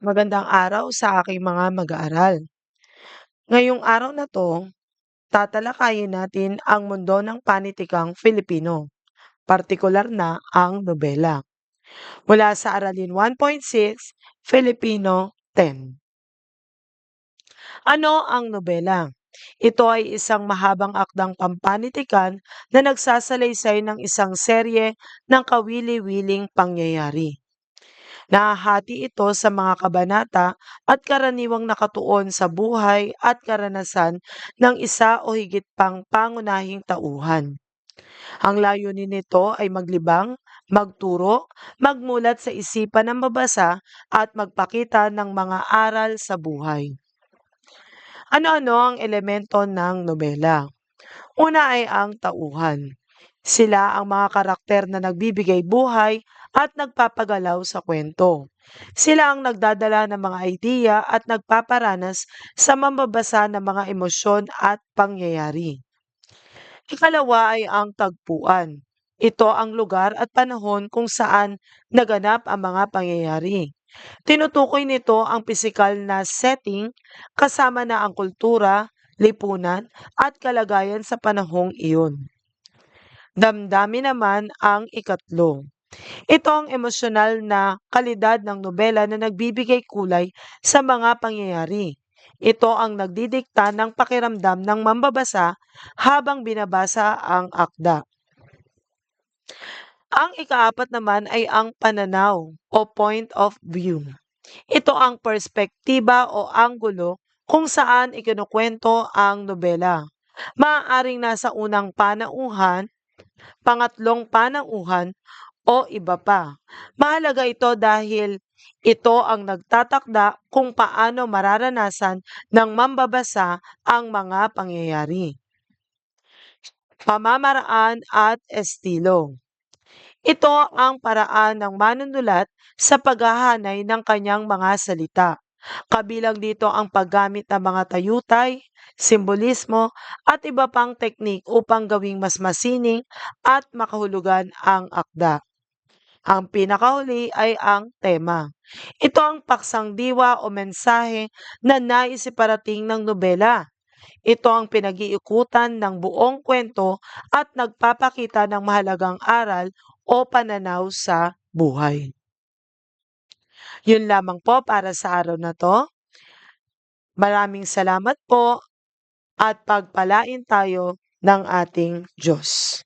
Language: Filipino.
Magandang araw sa aking mga mag-aaral. Ngayong araw na 'to, tatalakayin natin ang mundo ng panitikang Filipino, partikular na ang nobela. Mula sa Aralin 1.6, Filipino 10. Ano ang nobela? Ito ay isang mahabang akdang pampanitikan na nagsasalaysay ng isang serye ng kawili-wiling pangyayari. Nahahati ito sa mga kabanata at karaniwang nakatuon sa buhay at karanasan ng isa o higit pang pangunahing tauhan. Ang layunin nito ay maglibang, magturo, magmulat sa isipan ng mabasa at magpakita ng mga aral sa buhay. Ano-ano ang elemento ng nobela? Una ay ang tauhan. Sila ang mga karakter na nagbibigay buhay at nagpapagalaw sa kwento. Sila ang nagdadala ng mga idea at nagpaparanas sa mambabasa ng mga emosyon at pangyayari. Ikalawa ay ang tagpuan. Ito ang lugar at panahon kung saan naganap ang mga pangyayari. Tinutukoy nito ang pisikal na setting kasama na ang kultura, lipunan at kalagayan sa panahong iyon. Damdamin naman ang ikatlo. Ito ang emosyonal na kalidad ng nobela na nagbibigay kulay sa mga pangyayari. Ito ang nagdidikta ng pakiramdam ng mambabasa habang binabasa ang akda. Ang ikaapat naman ay ang pananaw o point of view. Ito ang perspektiba o anggulo kung saan ikinukwento ang nobela. Maaaring nasa unang panauhan, pangatlong panauhan, o iba pa. Mahalaga ito dahil ito ang nagtatakda kung paano mararanasan ng mambabasa ang mga pangyayari. Pamamaraan at estilo. Ito ang paraan ng manunulat sa paghahanay ng kanyang mga salita. Kabilang dito ang paggamit ng mga tayutay, simbolismo at iba pang teknik upang gawing mas masining at makahulugan ang akda. Ang pinakahuli ay ang tema. Ito ang paksang diwa o mensahe na nais iparating ng nobela. Ito ang pinag-iikutan ng buong kwento at nagpapakita ng mahalagang aral o pananaw sa buhay. Yun lamang po para sa araw na to. Maraming salamat po at pagpalain tayo ng ating Diyos.